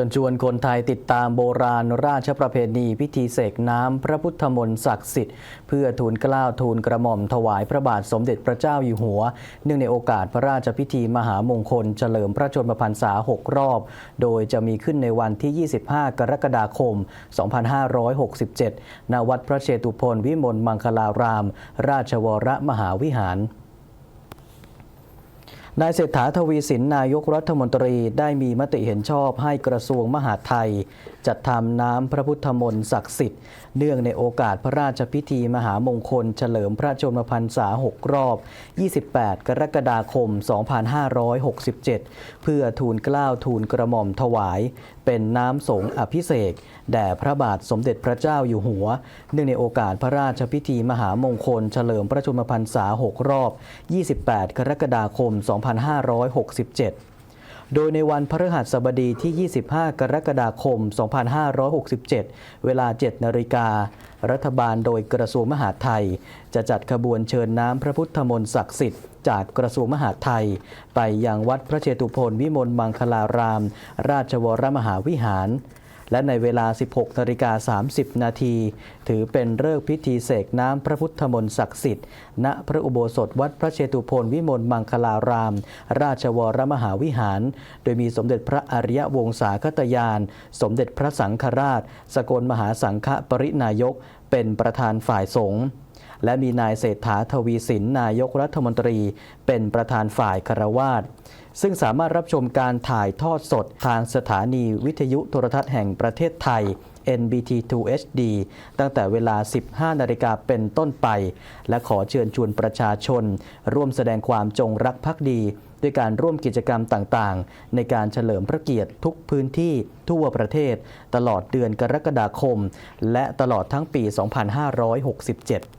จนชวนคนไทยติดตามโบราณราชประเพณี พิธีเสกน้ำพระพุทธมนต์ศักดิ์สิทธิ์เพื่อทูลเกล้าทูลกระหม่อมถวายพระบาทสมเด็จพระเจ้าอยู่หัว เนื่องในโอกาสพระราชพิธีมหามงคล เฉลิมพระชนมพรรษา 6 รอบ โดยจะมีขึ้นในวันที่ 25 กรกฎาคม 2567 ณ วัดพระเชตุพนวิมลมังคลาราม ราชวรมหาวิหาร นายเศรษฐาทวีสินนายกรัฐมนตรีได้มีมติเห็นชอบให้กระทรวงมหาดไทย จัดทำน้ำพระพุทธมนต์ศักดิ์สิทธิ์ เนื่องในโอกาสพระราชพิธีมหามงคล เฉลิมพระชนมพรรษา 6 รอบ 28 กรกฎาคม 2567 เพื่อทูลเกล้าทูลกระหม่อมถวาย เป็นน้ำสงฆ์อภิเษกแด่พระบาทสมเด็จพระเจ้าอยู่หัว เนื่องในโอกาสพระราชพิธีมหามงคล เฉลิมพระชนมพรรษา 6 รอบ 28 กรกฎาคม2567 โดยในวันพฤหัสบดีที่ 25 กรกฎาคม 2567 เวลา 7 นาฬิกา รัฐบาลโดยกระทรวงมหาดไทย จะจัดขบวนเชิญน้ำพระพุทธมนต์ศักดิ์สิทธิ์จากกระทรวงมหาดไทย ไปยังวัดพระเชตุพนวิมลมังคลาราม ราชวรมหาวิหาร และในเวลา 16นาฬิกา30 นาที ถือเป็นเลิกพิธีเสกน้ำพระพุทธมนต์ศักดิ์สิทธิ์ ณ พระอุโบสถวัดพระเชตุพนวิมลมังคลาราม ราชวรมหาวิหาร โดยมีสมเด็จพระอริยวงศาคตยาน สมเด็จพระสังฆราช สกลมหาสังฆปรินายก เป็นประธานฝ่ายสงฆ์ และมีนายเศรษฐาทวีสินนายกรัฐมนตรี เป็นประธานฝ่ายคารวาสซึ่งสามารถรับชมการถ่ายทอดสดทางสถานีวิทยุโทรทัศน์แห่งประเทศไทย NBT2 HD ตั้งแต่เวลา 15 นาฬิกาเป็นต้นไป และขอเชิญชวนประชาชน ร่วมแสดงความจงรักภักดี ด้วยการร่วมกิจกรรมต่างๆ ในการเฉลิมพระเกียรติทุกพื้นที่ทั่วประเทศ ตลอดเดือนกรกฎาคม และตลอดทั้งปี 2567